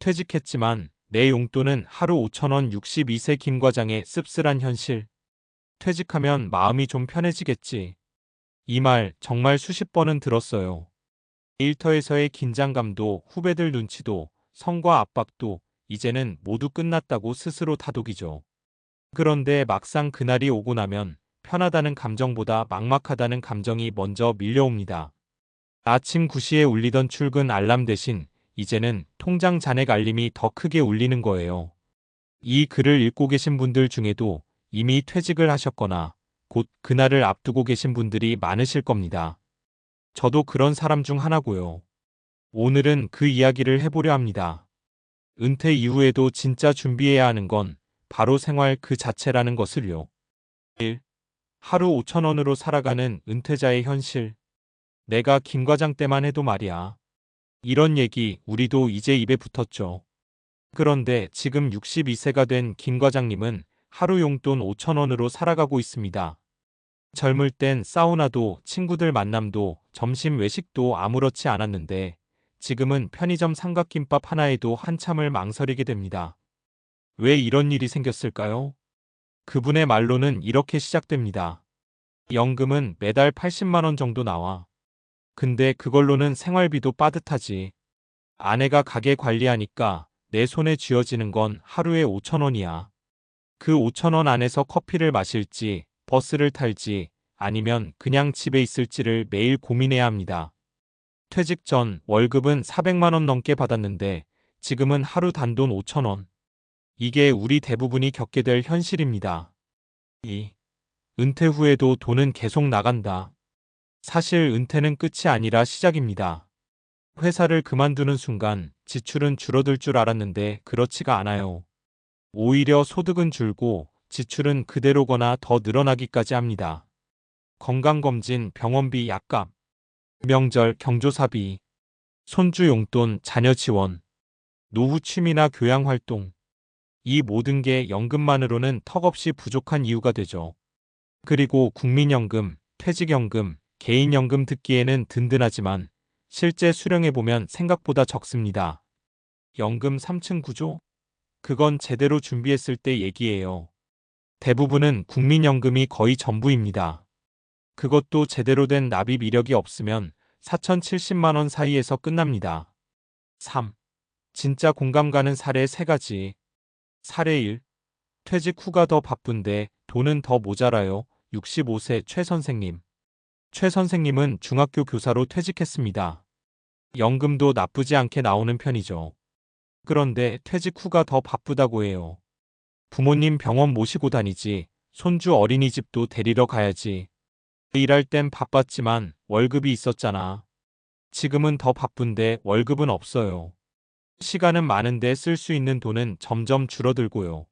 퇴직했지만 내 용돈은 하루 5천원 62세 김 과장의 씁쓸한 현실. 퇴직하면 마음이 좀 편해지겠지. 이 말 정말 수십 번은 들었어요. 일터에서의 긴장감도 후배들 눈치도 성과 압박도 이제는 모두 끝났다고 스스로 다독이죠. 그런데 막상 그날이 오고 나면 편하다는 감정보다 막막하다는 감정이 먼저 밀려옵니다. 아침 9시에 울리던 출근 알람 대신 이제는 통장 잔액 알림이 더 크게 울리는 거예요. 이 글을 읽고 계신 분들 중에도 이미 퇴직을 하셨거나 곧 그날을 앞두고 계신 분들이 많으실 겁니다. 저도 그런 사람 중 하나고요. 오늘은 그 이야기를 해보려 합니다. 은퇴 이후에도 진짜 준비해야 하는 건 바로 생활 그 자체라는 것을요. 1. 하루 5천원으로 살아가는 은퇴자의 현실. 내가 김 과장 때만 해도 말이야. 이런 얘기 우리도 이제 입에 붙었죠. 그런데 지금 62세가 된 김 과장님은 하루 용돈 5천원으로 살아가고 있습니다. 젊을 땐 사우나도 친구들 만남도 점심 외식도 아무렇지 않았는데 지금은 편의점 삼각김밥 하나에도 한참을 망설이게 됩니다. 왜 이런 일이 생겼을까요? 그분의 말로는 이렇게 시작됩니다. 연금은 매달 80만원 정도 나와. 근데 그걸로는 생활비도 빠듯하지. 아내가 가게 관리하니까 내 손에 쥐어지는 건 하루에 5천원이야. 그 5천원 안에서 커피를 마실지, 버스를 탈지, 아니면 그냥 집에 있을지를 매일 고민해야 합니다. 퇴직 전 월급은 400만원 넘게 받았는데 지금은 하루 단돈 5천원. 이게 우리 대부분이 겪게 될 현실입니다. 2. 은퇴 후에도 돈은 계속 나간다. 사실 은퇴는 끝이 아니라 시작입니다. 회사를 그만두는 순간 지출은 줄어들 줄 알았는데 그렇지가 않아요. 오히려 소득은 줄고 지출은 그대로거나 더 늘어나기까지 합니다. 건강검진, 병원비, 약값, 명절, 경조사비, 손주 용돈, 자녀 지원, 노후 취미나 교양 활동, 이 모든 게 연금만으로는 턱없이 부족한 이유가 되죠. 그리고 국민연금, 퇴직연금, 개인연금 듣기에는 든든하지만 실제 수령해보면 생각보다 적습니다. 연금 3층 구조? 그건 제대로 준비했을 때 얘기예요. 대부분은 국민연금이 거의 전부입니다. 그것도 제대로 된 납입 이력이 없으면 4,070만원 사이에서 끝납니다. 3. 진짜 공감 가는 사례 3가지. 사례 1. 퇴직 후가 더 바쁜데 돈은 더 모자라요. 65세 최 선생님. 최 선생님은 중학교 교사로 퇴직했습니다. 연금도 나쁘지 않게 나오는 편이죠. 그런데 퇴직 후가 더 바쁘다고 해요. 부모님 병원 모시고 다니지, 손주 어린이집도 데리러 가야지. 일할 땐 바빴지만 월급이 있었잖아. 지금은 더 바쁜데 월급은 없어요. 시간은 많은데 쓸 수 있는 돈은 점점 줄어들고요.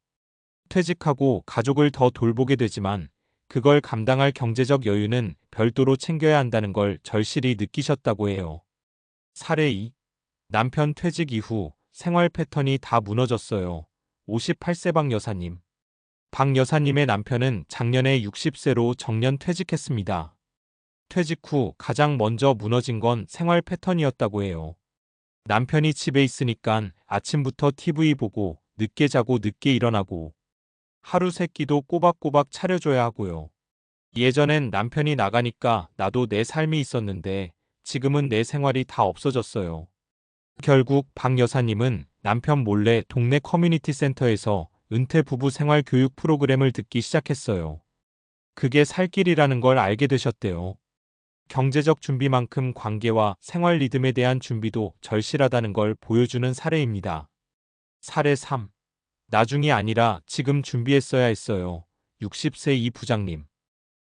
퇴직하고 가족을 더 돌보게 되지만 그걸 감당할 경제적 여유는 별도로 챙겨야 한다는 걸 절실히 느끼셨다고 해요. 사례 2. 남편 퇴직 이후 생활 패턴이 다 무너졌어요. 58세 박 여사님. 박 여사님의 남편은 작년에 60세로 정년 퇴직했습니다. 퇴직 후 가장 먼저 무너진 건 생활 패턴이었다고 해요. 남편이 집에 있으니까 아침부터 TV 보고 늦게 자고 늦게 일어나고 하루 세 끼도 꼬박꼬박 차려줘야 하고요. 예전엔 남편이 나가니까 나도 내 삶이 있었는데 지금은 내 생활이 다 없어졌어요. 결국 박 여사님은 남편 몰래 동네 커뮤니티 센터에서 은퇴 부부 생활 교육 프로그램을 듣기 시작했어요. 그게 살 길이라는 걸 알게 되셨대요. 경제적 준비만큼 관계와 생활 리듬에 대한 준비도 절실하다는 걸 보여주는 사례입니다. 사례 3. 나중이 아니라 지금 준비했어야 했어요. 60세 이 부장님.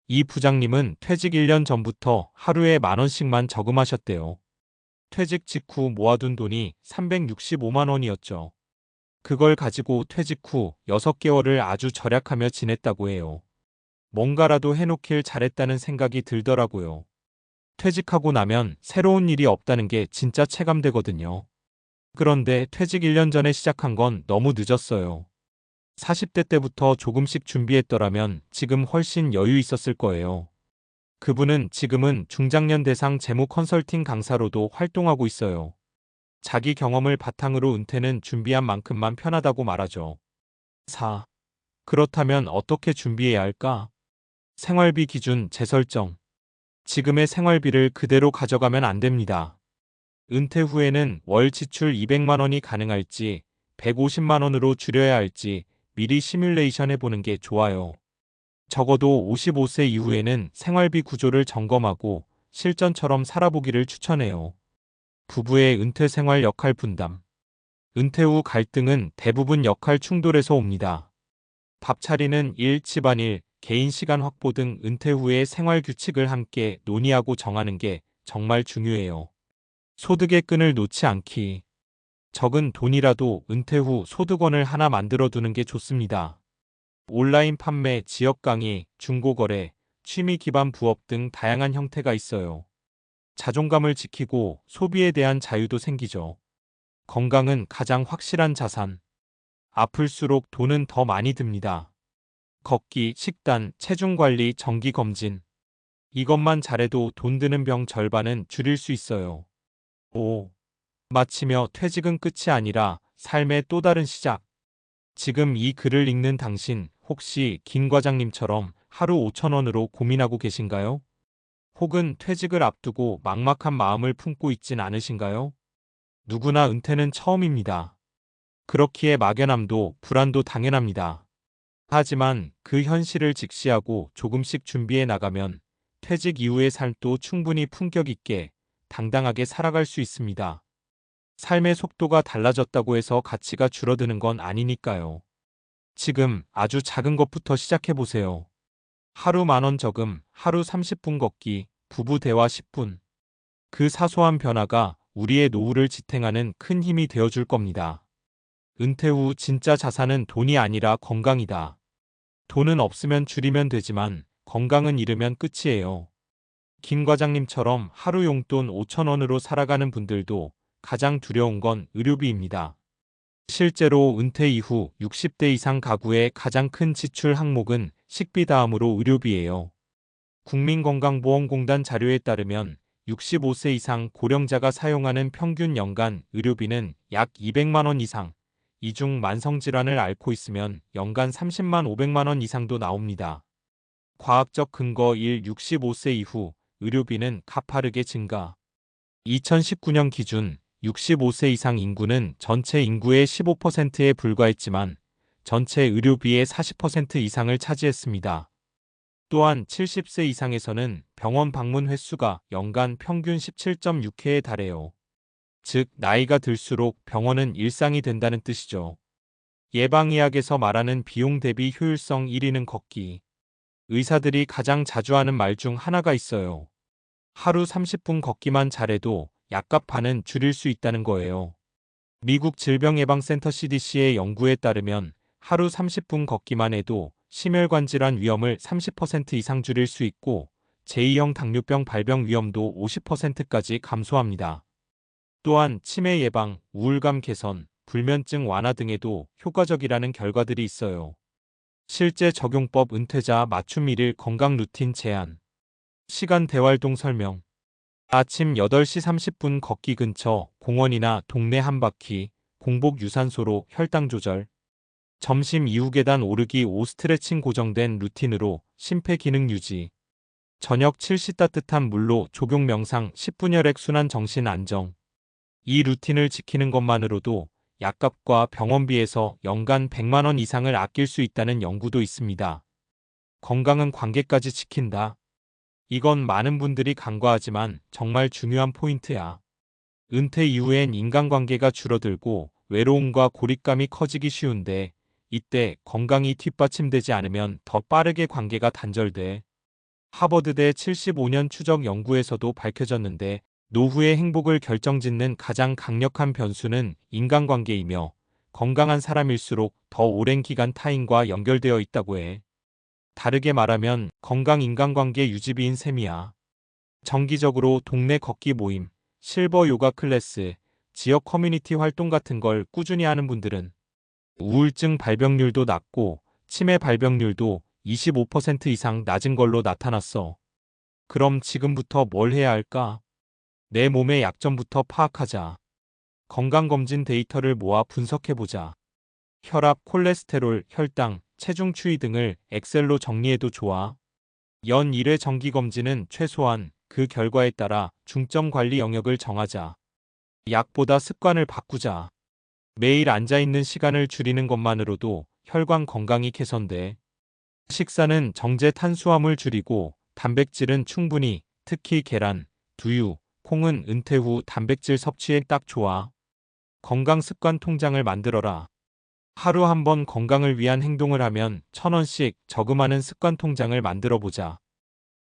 이 부장님은 퇴직 1년 전부터 하루에 만원씩만 저금하셨대요. 퇴직 직후 모아둔 돈이 365만 원이었죠. 그걸 가지고 퇴직 후 6개월을 아주 절약하며 지냈다고 해요. 뭔가라도 해놓길 잘했다는 생각이 들더라고요. 퇴직하고 나면 새로운 일이 없다는 게 진짜 체감되거든요. 그런데 퇴직 1년 전에 시작한 건 너무 늦었어요. 40대 때부터 조금씩 준비했더라면 지금 훨씬 여유 있었을 거예요. 그분은 지금은 중장년 대상 재무 컨설팅 강사로도 활동하고 있어요. 자기 경험을 바탕으로 은퇴는 준비한 만큼만 편하다고 말하죠. 4. 그렇다면 어떻게 준비해야 할까? 생활비 기준 재설정. 지금의 생활비를 그대로 가져가면 안 됩니다. 은퇴 후에는 월 지출 200만 원이 가능할지 150만 원으로 줄여야 할지 미리 시뮬레이션 해보는 게 좋아요. 적어도 55세 이후에는 생활비 구조를 점검하고 실전처럼 살아보기를 추천해요. 부부의 은퇴 생활 역할 분담. 은퇴 후 갈등은 대부분 역할 충돌에서 옵니다. 밥 차리는 일, 집안일, 개인 시간 확보 등 은퇴 후의 생활 규칙을 함께 논의하고 정하는 게 정말 중요해요. 소득의 끈을 놓지 않기. 적은 돈이라도 은퇴 후 소득원을 하나 만들어 두는 게 좋습니다. 온라인 판매, 지역 강의, 중고거래, 취미 기반 부업 등 다양한 형태가 있어요. 자존감을 지키고 소비에 대한 자유도 생기죠. 건강은 가장 확실한 자산. 아플수록 돈은 더 많이 듭니다. 걷기, 식단, 체중 관리, 정기 검진. 이것만 잘해도 돈 드는 병 절반은 줄일 수 있어요. 5. 마치며 퇴직은 끝이 아니라 삶의 또 다른 시작. 지금 이 글을 읽는 당신 혹시 김 과장님처럼 하루 5천원으로 고민하고 계신가요? 혹은 퇴직을 앞두고 막막한 마음을 품고 있진 않으신가요? 누구나 은퇴는 처음입니다. 그렇기에 막연함도 불안도 당연합니다. 하지만 그 현실을 직시하고 조금씩 준비해 나가면 퇴직 이후의 삶도 충분히 품격 있게 당당하게 살아갈 수 있습니다. 삶의 속도가 달라졌다고 해서 가치가 줄어드는 건 아니니까요. 지금 아주 작은 것부터 시작해 보세요. 하루 만원 저금, 하루 30분 걷기, 부부 대화 10분. 그 사소한 변화가 우리의 노후를 지탱하는 큰 힘이 되어 줄 겁니다. 은퇴 후 진짜 자산은 돈이 아니라 건강이다. 돈은 없으면 줄이면 되지만 건강은 잃으면 끝이에요. 김 과장님처럼 하루 용돈 5천원으로 살아가는 분들도 가장 두려운 건 의료비입니다. 실제로 은퇴 이후 60대 이상 가구의 가장 큰 지출 항목은 식비 다음으로 의료비예요. 국민건강보험공단 자료에 따르면 65세 이상 고령자가 사용하는 평균 연간 의료비는 약 200만 원 이상, 이 중 만성질환을 앓고 있으면 연간 30만 500만 원 이상도 나옵니다. 과학적 근거 1 65세 이후 의료비는 가파르게 증가. 2019년 기준 65세 이상 인구는 전체 인구의 15%에 불과했지만 전체 의료비의 40% 이상을 차지했습니다. 또한 70세 이상에서는 병원 방문 횟수가 연간 평균 17.6회에 달해요. 즉, 나이가 들수록 병원은 일상이 된다는 뜻이죠. 예방의학에서 말하는 비용 대비 효율성 1위는 걷기. 의사들이 가장 자주 하는 말 중 하나가 있어요. 하루 30분 걷기만 잘해도 약값 반은 줄일 수 있다는 거예요. 미국 질병예방센터 CDC의 연구에 따르면 하루 30분 걷기만 해도 심혈관 질환 위험을 30% 이상 줄일 수 있고 제2형 당뇨병 발병 위험도 50%까지 감소합니다. 또한 치매 예방, 우울감 개선, 불면증 완화 등에도 효과적이라는 결과들이 있어요. 실제 적용법 은퇴자 맞춤 1일 건강 루틴 제안 시간 대활동 설명 아침 8시 30분 걷기 근처 공원이나 동네 한 바퀴, 공복 유산소로 혈당 조절. 점심 이후 계단 오르기 5 스트레칭 고정된 루틴으로 심폐 기능 유지. 저녁 7시 따뜻한 물로 조경 명상 10분 혈액 순환 정신 안정. 이 루틴을 지키는 것만으로도 약값과 병원비에서 연간 100만원 이상을 아낄 수 있다는 연구도 있습니다. 건강은 관계까지 지킨다. 이건 많은 분들이 간과하지만 정말 중요한 포인트야. 은퇴 이후엔 인간관계가 줄어들고 외로움과 고립감이 커지기 쉬운데 이때 건강이 뒷받침되지 않으면 더 빠르게 관계가 단절돼. 하버드대 75년 추적 연구에서도 밝혀졌는데 노후의 행복을 결정짓는 가장 강력한 변수는 인간관계이며 건강한 사람일수록 더 오랜 기간 타인과 연결되어 있다고 해. 다르게 말하면 건강 인간관계 유지비인 셈이야. 정기적으로 동네 걷기 모임, 실버 요가 클래스, 지역 커뮤니티 활동 같은 걸 꾸준히 하는 분들은 우울증 발병률도 낮고 치매 발병률도 25% 이상 낮은 걸로 나타났어. 그럼 지금부터 뭘 해야 할까? 내 몸의 약점부터 파악하자. 건강검진 데이터를 모아 분석해보자. 혈압, 콜레스테롤, 혈당, 체중 추이 등을 엑셀로 정리해도 좋아. 연 1회 정기검진은 최소한 그 결과에 따라 중점 관리 영역을 정하자. 약보다 습관을 바꾸자. 매일 앉아있는 시간을 줄이는 것만으로도 혈관 건강이 개선돼. 식사는 정제 탄수화물 줄이고 단백질은 충분히 특히 계란, 두유, 콩은 은퇴 후 단백질 섭취에 딱 좋아. 건강 습관 통장을 만들어라. 하루 한 번 건강을 위한 행동을 하면 천 원씩 저금하는 습관 통장을 만들어 보자.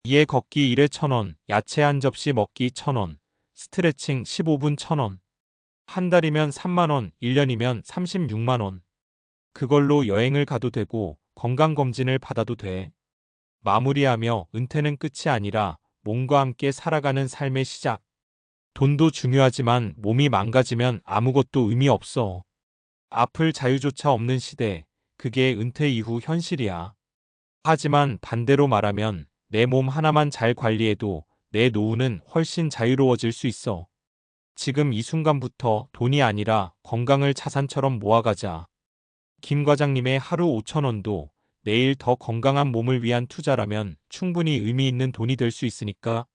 이에 걷기 1회 천 원, 야채 한 접시 먹기 천 원, 스트레칭 15분 천 원. 한 달이면 3만 원, 1년이면 36만 원. 그걸로 여행을 가도 되고 건강검진을 받아도 돼. 마무리하며 은퇴는 끝이 아니라 몸과 함께 살아가는 삶의 시작. 돈도 중요하지만 몸이 망가지면 아무것도 의미 없어. 아플 자유조차 없는 시대, 그게 은퇴 이후 현실이야. 하지만 반대로 말하면 내 몸 하나만 잘 관리해도 내 노후는 훨씬 자유로워질 수 있어. 지금 이 순간부터 돈이 아니라 건강을 자산처럼 모아가자. 김 과장님의 하루 5천원도 내일 더 건강한 몸을 위한 투자라면 충분히 의미 있는 돈이 될 수 있으니까